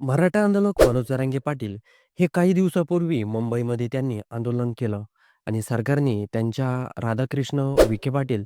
मराठा आंदोलक मनोजरांगे पाटील हे काही दिवसापूर्वी मुंबईमध्ये त्यांनी आंदोलन केलं आणि सरकारने त्यांच्या राधाकृष्ण विखे पाटील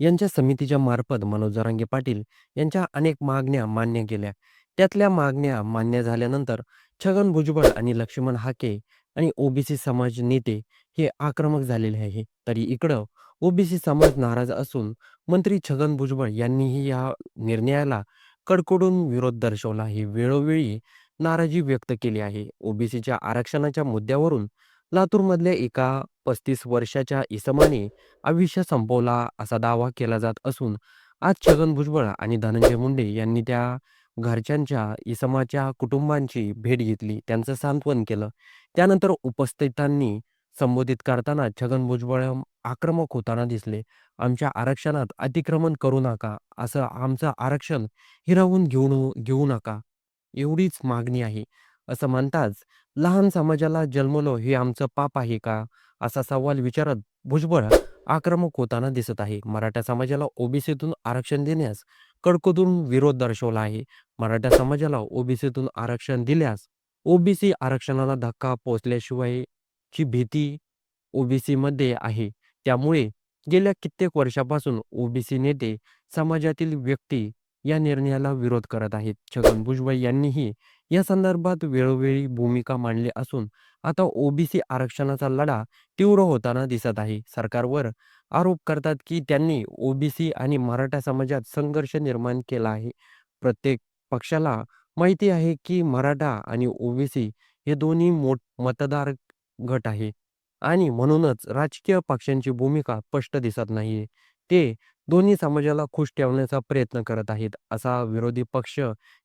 यांच्या समितीच्या मार्फत मनोजरांगे पाटील यांच्या अनेक मागण्या मान्य केल्या. त्यातल्या मागण्या मान्य झाल्यानंतर छगन भुजबळ आणि लक्ष्मण हाके आणि ओबीसी समाज नेते हे आक्रमक झालेले आहे. तरी इकडं ओबीसी समाज नाराज असून मंत्री छगन भुजबळ यांनीही या निर्णयाला कडकडून विरोध दर्शवला आहे. वेळोवेळी नाराजी व्यक्त केली आहे. ओबीसीच्या आरक्षणाच्या मुद्द्यावरून लातूरमधल्या एका 35 वर्षाच्या इसमाने आयुष्य संपवला असा दावा केला जात असून आज छगन भुजबळ आणि धनंजय मुंडे यांनी त्या घरच्यांच्या इसमाच्या कुटुंबांची भेट घेतली, त्यांचं सांत्वन केलं. त्यानंतर उपस्थितांनी संबोधित करताना छगन भुजबळ आक्रमक होताना दिसले. "आमच्या आरक्षणात अतिक्रमण करू नका, असं आमचं आरक्षण हिरावून घेऊ घेऊ नका, एवढीच मागणी आहे." असं म्हणताच, "लहान समाजाला जन्मलो हे आमचं पाप आहे का?" असा सवाल विचारत भुजबळ आक्रमक होताना दिसत आहे. मराठा समाजाला ओबीसीतून आरक्षण देण्यास कडकडून विरोध दर्शवला आहे. मराठा समाजाला ओबीसीतून आरक्षण दिल्यास ओबीसी आरक्षणाला धक्का ची भीती ओबीसीमध्ये आहे. त्यामुळे गेल्या कित्येक वर्षापासून ओबीसी नेते, समाजातील व्यक्ती या निर्णयाला विरोध करत आहेत. छगन भुजबळ यांनीही या संदर्भात वेळोवेळी भूमिका मांडली असून आता ओबीसी आरक्षणाचा लढा तीव्र होताना दिसत आहे. सरकारवर आरोप करतात की त्यांनी ओबीसी आणि मराठा समाजात संघर्ष निर्माण केला आहे. प्रत्येक पक्षाला माहिती आहे की मराठा आणि ओबीसी हे दोन्ही मोठ मतदार गट आहे आणि म्हणूनच राजकीय पक्षांची भूमिका स्पष्ट दिसत नाहीये. ते दोन्ही समाजाला खुश ठेवण्याचा प्रयत्न करत आहेत, असा विरोधी पक्ष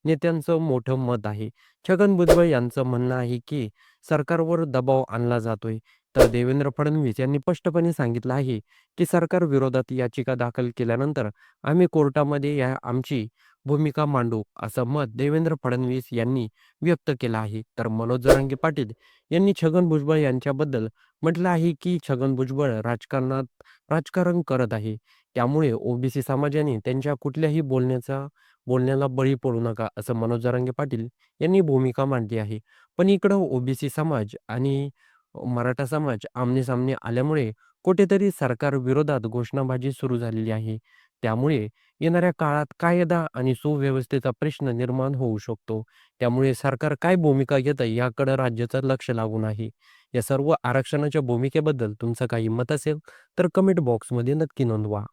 नेत्यांचं मोठं मत आहे. छगन भुजबळ यांचं म्हणणं आहे की सरकारवर दबाव आणला जातोय. तर देवेंद्र फडणवीस यांनी स्पष्टपणे सांगितलं आहे की सरकार विरोधात याचिका दाखल केल्यानंतर आम्ही कोर्टामध्ये या आमची भूमिका मांडू, असं मत देवेंद्र फडणवीस यांनी व्यक्त केलं आहे. तर मनोज जरांगे पाटील यांनी छगन भुजबळ यांच्याबद्दल म्हटलं आहे की छगन भुजबळ राजकारणात राजकारण करत आहे. त्यामुळे ओबीसी समाजाने त्यांच्या कुठल्याही बोलण्याचा बोलण्याला बळी पडू नका, असं मनोज जरांगे पाटील यांनी भूमिका मांडली आहे. पण इकडं ओबीसी समाज आणि मराठा समाज आमने-सामने आल्यामुळे कुठेतरी सरकार विरोधात घोषणाबाजी सुरू झालेली आहे. त्यामुळे येणाऱ्या काळात कायदा आणि सुव्यवस्थेचा प्रश्न निर्माण होऊ शकतो. त्यामुळे सरकार काय भूमिका घेतं याकडे राज्याचं लक्ष लागून आहे. या सर्व आरक्षणाच्या भूमिकेबद्दल तुमचं काही मत असेल तर कमेंट बॉक्समध्ये नक्की नोंदवा.